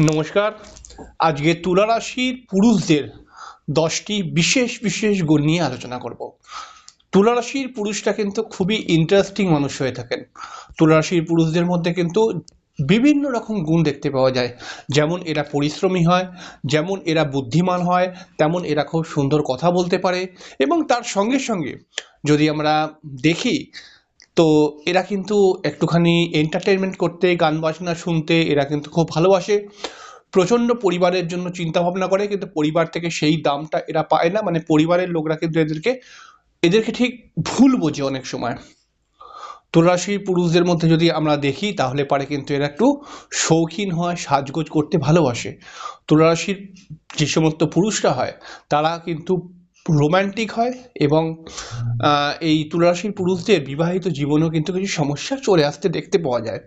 নমস্কার। আজকে তুলা রাশির পুরুষদের দশটি বিশেষ বিশেষ গুণ নিয়ে আলোচনা করব। তুলা রাশির কিন্তু খুবই ইন্টারেস্টিং মানুষ হয়ে থাকেন। তুলা রাশির পুরুষদের মধ্যে কিন্তু বিভিন্ন রকম গুণ দেখতে পাওয়া যায়। যেমন এরা পরিশ্রমী হয়, যেমন এরা বুদ্ধিমান হয়, তেমন এরা খুব সুন্দর কথা বলতে পারে। এবং তার সঙ্গে সঙ্গে যদি আমরা দেখি তো এরা কিন্তু একটুখানি এন্টারটেনমেন্ট করতে, গান বাজনা শুনতে এরা কিন্তু খুব ভালোবাসে। প্রচণ্ড পরিবারের জন্য চিন্তা ভাবনা করে, কিন্তু পরিবার থেকে সেই দামটা এরা পায় না। মানে পরিবারের লোকরা কিন্তু এদেরকে এদেরকে ঠিক ভুল বোঝে অনেক সময়। তুলারাশির পুরুষদের মধ্যে যদি আমরা দেখি, তাহলে পারে কিন্তু এরা একটু শৌখিন হয়, সাজগোজ করতে ভালোবাসে। তুলারাশির যে সমস্ত পুরুষরা হয়, তারা কিন্তু রোমান্টিক হয় এবং এই তুলারাশির পুরুষদের বিবাহিত জীবনেও কিন্তু কিছু সমস্যা চলে আসতে দেখতে পাওয়া যায়।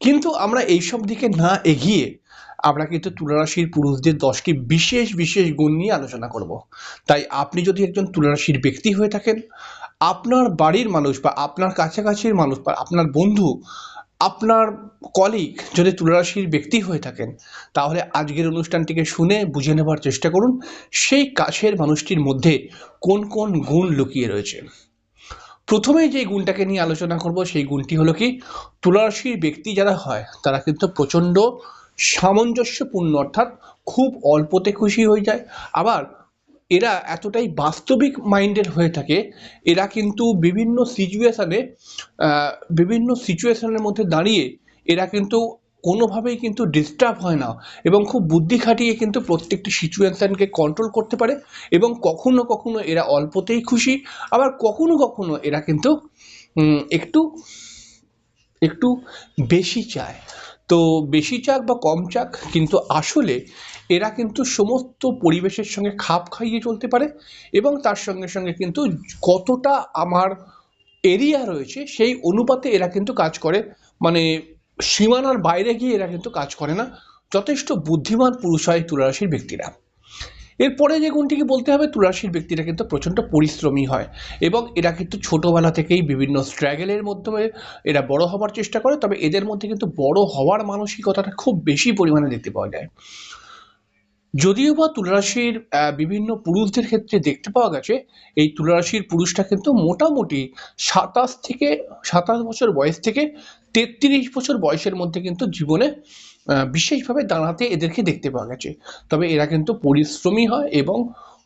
কিন্তু আমরা এইসব দিকে না এগিয়ে আমরা কিন্তু তুলারাশির পুরুষদের দশটি বিশেষ বিশেষ গুণ নিয়ে আলোচনা করব। তাই আপনি যদি একজন তুলারাশির ব্যক্তি হয়ে থাকেন, আপনার বাড়ির মানুষ বা আপনার কাছাকাছির মানুষ বা আপনার বন্ধু আপনার কলিগ যদি তুলারাশির ব্যক্তি হয়ে থাকেন, তাহলে আজকের অনুষ্ঠানটিকে শুনে বুঝে নেবার চেষ্টা করুন, সেই কাছের মানুষটির মধ্যে কোন কোন গুণ লুকিয়ে রয়েছে। প্রথমে যে গুণটাকে নিয়ে আলোচনা করব, সেই গুণটি হলো কি তুলারাশির ব্যক্তি যারা হয়, তারা কিন্তু প্রচণ্ড সামঞ্জস্যপূর্ণ, অর্থাৎ খুব অল্পতে খুশি হয়ে যায়। আবার এরা এতটাই বাস্তবিক মাইন্ডেড হয়ে থাকে, এরা কিন্তু বিভিন্ন সিচুয়েশানে বিভিন্ন সিচুয়েশানের মধ্যে দাঁড়িয়ে এরা কিন্তু কোনোভাবেই কিন্তু ডিস্টার্ব হয় না এবং খুব বুদ্ধি খাটিয়ে কিন্তু প্রত্যেকটি সিচুয়েশানকে কন্ট্রোল করতে পারে এবং কখনো কখনো এরা অল্পতেই খুশি, আবার কখনো কখনো এরা কিন্তু একটু একটু বেশি চায়। তো বেশি চাক বা কম চাক কিন্তু আসলে এরা কিন্তু সমস্ত পরিবেশের সঙ্গে খাপ খাইয়ে চলতে পারে এবং তার সঙ্গে সঙ্গে কিন্তু কতটা আমার এরিয়া রয়েছে, সেই অনুপাতে এরা কিন্তু কাজ করে। মানে সীমানার বাইরে গিয়ে এরা কিন্তু কাজ করে না। যথেষ্ট বুদ্ধিমান পুরুষ হয় তুলারাশির ব্যক্তিরা। এরপরে যে গুণটিকে বলতে হবে, তুলারাশির ব্যক্তিরা কিন্তু প্রচণ্ড পরিশ্রমী হয় এবং এরা কিন্তু ছোটোবেলা থেকেই বিভিন্ন স্ট্রাগেলের মাধ্যমে এরা বড় হওয়ার চেষ্টা করে, তবে এদের মধ্যে কিন্তু বড় হওয়ার মানসিকতাটা খুব বেশি পরিমাণে দেখতে পাওয়া যায়। যদিও বা তুলারাশির বিভিন্ন পুরুষদের ক্ষেত্রে দেখতে পাওয়া গেছে, এই তুলারাশির পুরুষটা কিন্তু মোটামুটি সাতাশ থেকে, সাতাশ বছর বয়স থেকে তেত্রিশ বছর বয়সের মধ্যে কিন্তু জীবনে বিশেষভাবে দাঁড়াতে এদেরকে দেখতে পাওয়া গেছে। তবে এরা কিন্তু পরিশ্রমী হয় এবং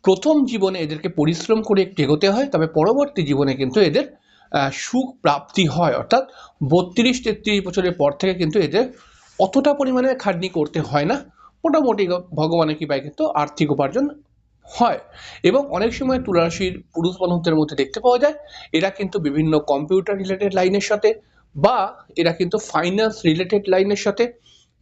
প্রথম জীবনে এদেরকে পরিশ্রম করে একটু এগোতে হয়, তবে পরবর্তী জীবনে কিন্তু এদের সুখ প্রাপ্তি হয়। অর্থাৎ বত্রিশ, তেত্রিশ বছরের পর থেকে কিন্তু এদের অতটা পরিমাণে খাটনি করতে হয় না। মোটামুটি ভগবানের কৃপায় কিন্তু আর্থিক উপার্জন হয়। এবং অনেক সময় তুলারাশির পুরুষ মানুষদের মধ্যে দেখতে পাওয়া যায়, এরা কিন্তু বিভিন্ন কম্পিউটার রিলেটেড লাইনের সাথে বা এরা কিন্তু ফাইন্যান্স রিলেটেড লাইনের সাথে,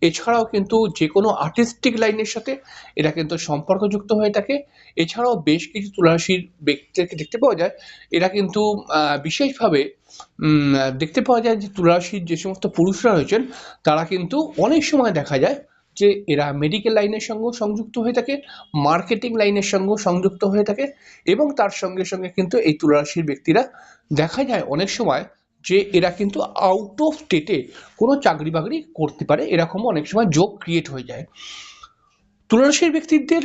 এছাড়াও কিন্তু যে কোনো আর্টিস্টিক লাইনের সাথে এরা কিন্তু সম্পর্কযুক্ত হয়ে থাকে। এছাড়াও বেশ কিছু তুলারাশির ব্যক্তিদেরকে দেখতে পাওয়া যায়, এরা কিন্তু বিশেষভাবে দেখতে পাওয়া যায় যে তুলারাশির যে সমস্ত পুরুষরা রয়েছেন, তারা কিন্তু অনেক সময় দেখা যায় যে এরা মেডিকেল লাইনের সঙ্গেও সংযুক্ত হয়ে থাকে মার্কেটিং লাইনের সঙ্গেও সংযুক্ত হয়ে থাকে এবং তার সঙ্গে সঙ্গে কিন্তু এই তুলারাশির ব্যক্তিরা দেখা যায় অনেক সময় যে এরা কিন্তু আউট অফ স্টেটে কোনো চাকরি বাকরি করতে পারে, এরকমও অনেক সময় যোগ ক্রিয়েট হয়ে যায়। তুলারাশির ব্যক্তিদের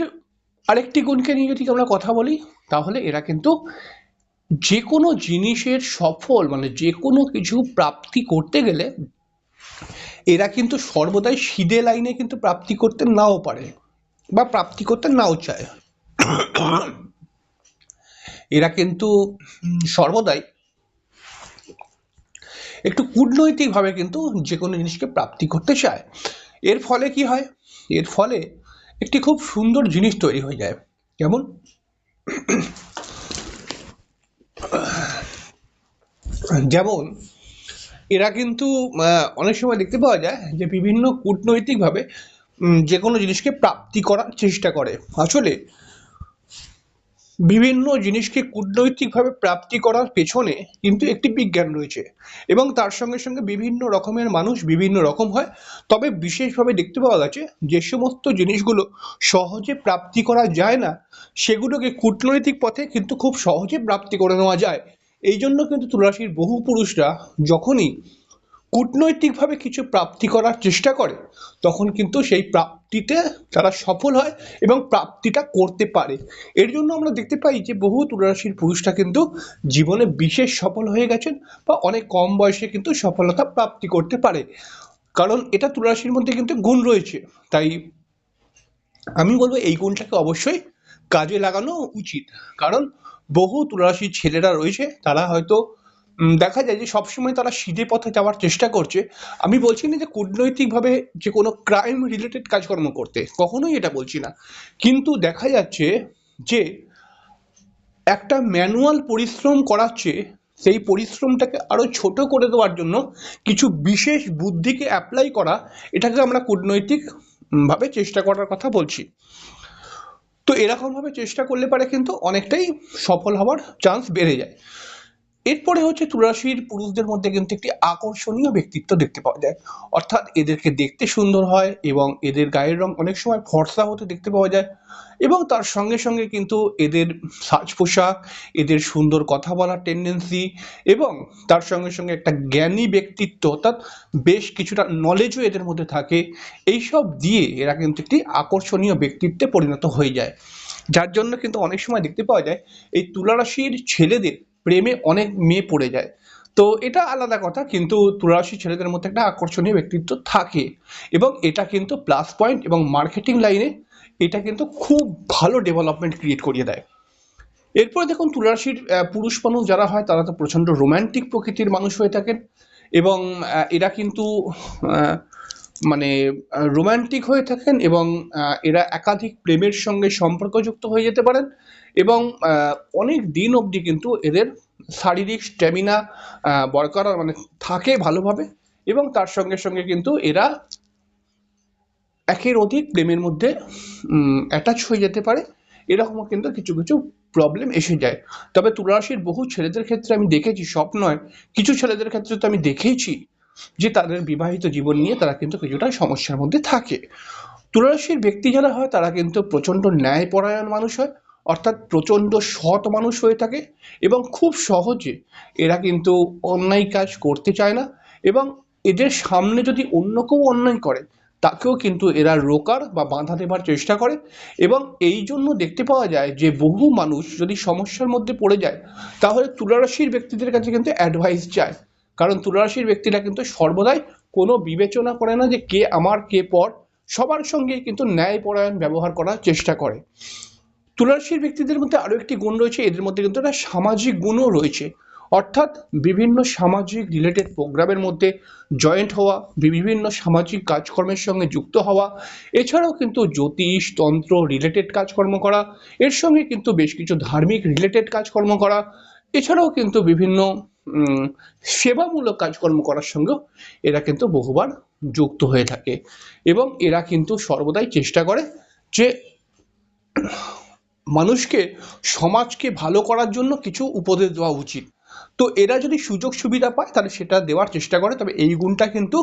আরেকটি গুণকে নিয়ে যদি আমরা কথা বলি, তাহলে এরা কিন্তু যে কোনো জিনিসের সফল মানে যে কোনো কিছু প্রাপ্তি করতে গেলে এরা কিন্তু সর্বদাই সিধে লাইনে কিন্তু প্রাপ্তি করতে নাও পারে বা প্রাপ্তি করতে নাও চায়। এরা কিন্তু সর্বদাই একটু কূটনৈতিকভাবে কিন্তু যে কোনো জিনিসকে প্রাপ্তি করতে চায়। এর ফলে কি হয়? এর ফলে একটি খুব সুন্দর জিনিস তৈরি হয়ে যায়। কেমন যেমন এরা কিন্তু অনেক সময় দেখতে পাওয়া যায় যে বিভিন্ন কূটনৈতিকভাবে যে কোনো জিনিসকে প্রাপ্তি করার চেষ্টা করে। আসলে বিভিন্ন জিনিসকে কূটনৈতিকভাবে প্রাপ্তি করার পেছনে কিন্তু একটি বিজ্ঞান রয়েছে এবং তার সঙ্গে সঙ্গে বিভিন্ন রকমের মানুষ বিভিন্ন রকম হয়। তবে বিশেষভাবে দেখতে পাওয়া গেছে যে সমস্ত জিনিসগুলো সহজে প্রাপ্তি করা যায় না, সেগুলোকে কূটনৈতিক পথে কিন্তু খুব সহজে প্রাপ্তি করে নেওয়া যায়। এই জন্য কিন্তু তুলাসীর বহু পুরুষরা যখনই কূটনৈতিকভাবে কিছু প্রাপ্তি করার চেষ্টা করে, তখন কিন্তু সেই প্রাপ্তিতে তারা সফল হয় এবং প্রাপ্তিটা করতে পারে। এর জন্য আমরা দেখতে পাই যে বহু তুলারাশির পুরুষরা কিন্তু জীবনে বিশেষ সফল হয়ে গেছেন বা অনেক কম বয়সে কিন্তু সফলতা প্রাপ্তি করতে পারে। কারণ এটা তুলারাশির মধ্যে কিন্তু গুণ রয়েছে। তাই আমি বলব এই গুণটাকে অবশ্যই কাজে লাগানো উচিত। কারণ বহু তুলারাশির ছেলেরা রয়েছে, তারা হয়তো দেখা যায় যে সবসময় তারা সিধে পথে যাওয়ার চেষ্টা করছে। আমি বলছি না যে কূটনৈতিকভাবে যে কোনো ক্রাইম রিলেটেড কাজকর্ম করতে, কখনোই এটা বলছি না। কিন্তু দেখা যাচ্ছে যে একটা ম্যানুয়াল পরিশ্রম করাচ্ছে, সেই পরিশ্রমটাকে আরও ছোট করে দেওয়ার জন্য কিছু বিশেষ বুদ্ধিকে অ্যাপ্লাই করা, এটাকে আমরা কূটনৈতিকভাবে চেষ্টা করার কথা বলছি। তো এরকমভাবে চেষ্টা করলে পারে কিন্তু অনেকটাই সফল হওয়ার চান্স বেড়ে যায়। এরপরে হচ্ছে তুলারাশির পুরুষদের মধ্যে কিন্তু একটি আকর্ষণীয় ব্যক্তিত্ব দেখতে পাওয়া যায়। অর্থাৎ এদেরকে দেখতে সুন্দর হয় এবং এদের গায়ের রং অনেক সময় ফর্সা হতে দেখতে পাওয়া যায় এবং তার সঙ্গে সঙ্গে কিন্তু এদের সাজ পোশাক, এদের সুন্দর কথা বলার টেন্ডেন্সি এবং তার সঙ্গে সঙ্গে একটা জ্ঞানী ব্যক্তিত্ব, অর্থাৎ বেশ কিছুটা নলেজও এদের মধ্যে থাকে। এইসব দিয়ে এরা কিন্তু একটি আকর্ষণীয় ব্যক্তিত্বে পরিণত হয়ে যায়। যার জন্য কিন্তু অনেক সময় দেখতে পাওয়া যায়, এই তুলারাশির ছেলেদের প্রেমে অনেক মেয়ে পড়ে যায়। তো এটা আলাদা কথা, কিন্তু তুলারাশি ছেলেদের মধ্যে একটা আকর্ষণীয় ব্যক্তিত্ব থাকে। এবং এটা কিন্তু প্লাস পয়েন্ট এবং মার্কেটিং লাইনে এটা কিন্তু খুব ভালো ডেভেলপমেন্ট ক্রিয়েট করিয়ে দেয়। এরপরে দেখুন তুলারাশির পুরুষ মানুষ যারা হয়, তারা তো প্রচণ্ড রোম্যান্টিক প্রকৃতির মানুষ হয়ে থাকেন। এবং এরা কিন্তু মানে রোমান্টিক হয়ে থাকেন এবং এরা একাধিক প্রেমের সঙ্গে সম্পর্কযুক্ত হয়ে যেতে পারেন। এবং অনেক দিন অবধি কিন্তু এদের শারীরিক স্ট্যামিনা বরকরার মানে থাকে ভালোভাবে এবং তার সঙ্গে সঙ্গে কিন্তু এরা একের অধিক প্রেমের মধ্যে অ্যাটাচ হয়ে যেতে পারে। এরকমও কিন্তু কিছু কিছু প্রবলেম এসে যায়। তবে তুলারাশির বহু ছেলেদের ক্ষেত্রে আমি দেখেছি, সব নয়, কিছু ছেলেদের ক্ষেত্রে তো আমি দেখেইছি যে তাদের বিবাহিত জীবন নিয়ে তারা কিন্তু কিছুটা সমস্যার মধ্যে থাকে। তুলারাশির ব্যক্তি যারা হয়, তারা কিন্তু প্রচণ্ড ন্যায়পরায়ণ মানুষ হয়। অর্থাৎ প্রচণ্ড সৎ মানুষ হয়ে থাকে এবং খুব সহজে এরা কিন্তু অন্যায় কাজ করতে চায় না এবং এদের সামনে যদি অন্য কেউ অন্যায় করে, তাকেও কিন্তু এরা রোকার বা বাধা দেবার চেষ্টা করে এবং এই জন্য দেখতে পাওয়া যায় যে বহু মানুষ যদি সমস্যার মধ্যে পড়ে যায়, তাহলে তুলারাশির ব্যক্তিদের কাছে কিন্তু অ্যাডভাইস চায়। কারণ তুলারাশির ব্যক্তিরা কিন্তু সর্বদাই কোনো বিবেচনা করে না যে কে আমার, কে পর, সবার সঙ্গে কিন্তু ন্যায়পরায়ণ ব্যবহার করার চেষ্টা করে। তুলারাশির ব্যক্তিদের মধ্যে আরও একটি গুণ রয়েছে, এদের মধ্যে কিন্তু একটা সামাজিক গুণও রয়েছে। অর্থাৎ বিভিন্ন সামাজিক রিলেটেড প্রোগ্রামের মধ্যে জয়েন্ট হওয়া, বিভিন্ন সামাজিক কাজকর্মের সঙ্গে যুক্ত হওয়া, এছাড়াও কিন্তু জ্যোতিষ, তন্ত্র রিলেটেড কাজকর্ম করা, এর সঙ্গে কিন্তু বেশ কিছু ধার্মিক রিলেটেড কাজকর্ম করা, এছাড়াও কিন্তু বিভিন্ন সেবামূলক কাজকর্ম করার সঙ্গেও এরা কিন্তু বহুবার যুক্ত হয়ে থাকে। এবং এরা কিন্তু সর্বদাই চেষ্টা করে যে মানুষকে, সমাজকে ভালো করার জন্য কিছু উপদেশ দেওয়া উচিত। তো এরা যদি সুযোগ সুবিধা পায়, তাহলে সেটা দেওয়ার চেষ্টা করে। তবে এই গুণটা কিন্তু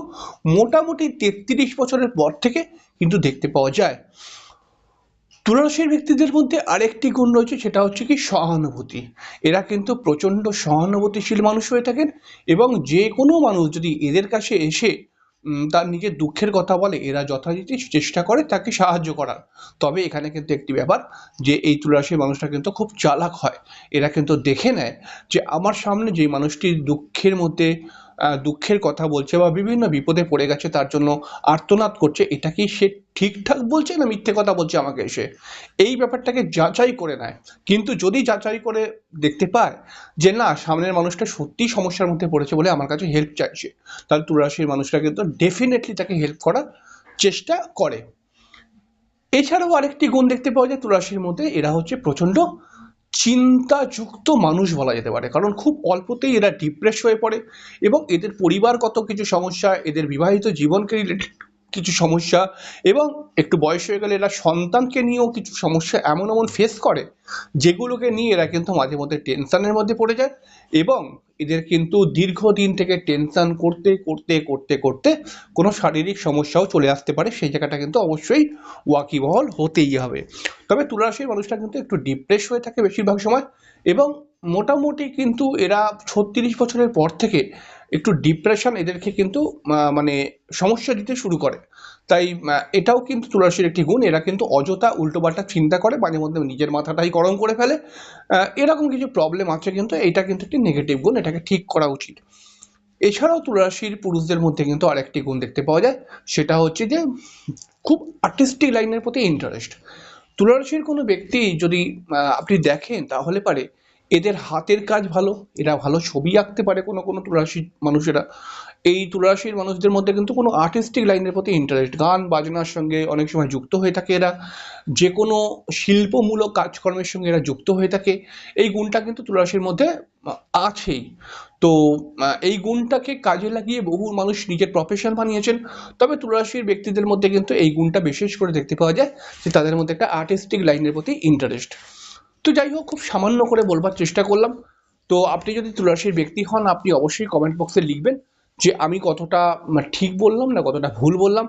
মোটামুটি তেত্রিশ বছরের পর থেকে কিন্তু দেখতে পাওয়া যায়। তুলারাশির ব্যক্তিদের মধ্যে আরেকটি গুণ রয়েছে, সেটা হচ্ছে কি সহানুভূতি। এরা কিন্তু প্রচণ্ড সহানুভূতিশীল মানুষ হয়ে থাকেন এবং যে কোনো মানুষ যদি এদের কাছে এসে তার নিজের দুঃখের কথা বলে, এরা যথারীতি চেষ্টা করে তাকে সাহায্য করার। তবে এখানে কিন্তু একটি ব্যাপার যে, এই তুলারাশির মানুষটা কিন্তু খুব চালাক হয়। এরা কিন্তু দেখে নেয় যে, আমার সামনে যে মানুষটির দুঃখের মধ্যে দুঃখের কথা বলছে বা বিভিন্ন বিপদে পড়ে গেছে, তার জন্য আর্তনাদ করছে। এটা কি সে ঠিকঠাক বলছে না মিথ্যে কথা বলছে আমাকে এসে এই ব্যাপারটাকে যাচাই করে নেয়। কিন্তু যদি যাচাই করে দেখতে পায় যে না, সামনের মানুষটা সত্যিই সমস্যার মধ্যে পড়েছে বলে আমার কাছে হেল্প চাইছে, তাহলে তুলারাশির মানুষটা কিন্তু ডেফিনেটলি তাকে হেল্প করার চেষ্টা করে। এছাড়াও আরেকটি গুণ দেখতে পাওয়া যায় তুলারাশির মধ্যে, এরা হচ্ছে প্রচণ্ড চিন্তাযুক্ত মানুষ বলা যেতে পারে। কারণ খুব অল্পতেই এরা ডিপ্রেস হয়ে পড়ে এবং এদের পরিবার কত কিছু সমস্যা, এদের বিবাহিত জীবনকে রিলেটেড কিছু সমস্যা এবং একটু বয়স হয়ে গেলে এরা সন্তানকে নিয়েও কিছু সমস্যা এমন এমন ফেস করে, যেগুলোকে নিয়ে এরা কিন্তু মাঝে মধ্যে টেনশানের মধ্যে পড়ে যায় এবং এদের কিন্তু দীর্ঘদিন থেকে টেনশান করতে করতে করতে করতে কোনো শারীরিক সমস্যাও চলে আসতে পারে। সেই জায়গাটা কিন্তু অবশ্যই ওয়াকিবহল হতেই হবে। তবে তুলারাশির মানুষটা কিন্তু একটু ডিপ্রেস হয়ে থাকে বেশিরভাগ সময় এবং মোটামুটি কিন্তু এরা ছত্রিশ বছরের পর থেকে একটু ডিপ্রেশন এদেরকে কিন্তু মানে সমস্যা দিতে শুরু করে। তাই এটাও কিন্তু তুলারাশির একটি গুণ। এরা কিন্তু অযথা উল্টোপাল্টা চিন্তা করে, মাঝে মধ্যে নিজের মাথাটাই গরম করে ফেলে। এরকম কিছু প্রবলেম আছে কিন্তু এটা কিন্তু একটি নেগেটিভ গুণ, এটাকে ঠিক করা উচিত। এছাড়াও তুলারাশির পুরুষদের মধ্যে কিন্তু আরেকটি গুণ দেখতে পাওয়া যায়। সেটা হচ্ছে যে, খুব আর্টিস্টিক লাইনের প্রতি ইন্টারেস্ট তুলারাশির কোনো ব্যক্তি যদি আপনি দেখেন, তাহলে পারে এদের হাতের কাজ ভালো, এরা ভালো ছবি আঁকতে পারে কোনো কোনো তুলারাশির মানুষেরা। এই তুলারাশির মানুষদের মধ্যে কিন্তু কোনো আর্টিস্টিক লাইনের প্রতি ইন্টারেস্ট গান, বাজনার সঙ্গে অনেক সময় যুক্ত হয়ে থাকে এরা। যে কোনো শিল্পমূলক কাজকর্মের সঙ্গে এরা যুক্ত হয়ে থাকে। এই গুণটা কিন্তু তুলারাশির মধ্যে আছেই। তো এই গুণটাকে কাজে লাগিয়ে বহু মানুষ নিজের প্রফেশন বানিয়েছেন। তবে তুলারাশির ব্যক্তিদের মধ্যে কিন্তু এই গুণটা বিশেষ করে দেখতে পাওয়া যায় যে তাদের মধ্যে একটা আর্টিস্টিক লাইনের প্রতি ইন্টারেস্ট তো যাই হোক, খুব সামান্য করে বলবার চেষ্টা করলাম। তো আপনি যদি তুলারাশির ব্যক্তি হন, আপনি অবশ্যই কমেন্ট বক্সে লিখবেন যে আমি কতটা ঠিক বললাম না কতটা ভুল বললাম।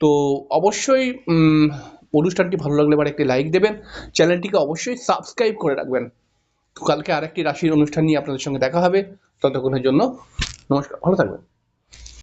তো অবশ্যই অনুষ্ঠানটি ভালো লাগলে এবার একটি লাইক দেবেন। চ্যানেলটিকে অবশ্যই সাবস্ক্রাইব করে রাখবেন। তো কালকে আরেকটি রাশির অনুষ্ঠান নিয়ে আপনাদের সঙ্গে দেখা হবে। ততক্ষণের জন্য নমস্কার, ভালো থাকবেন।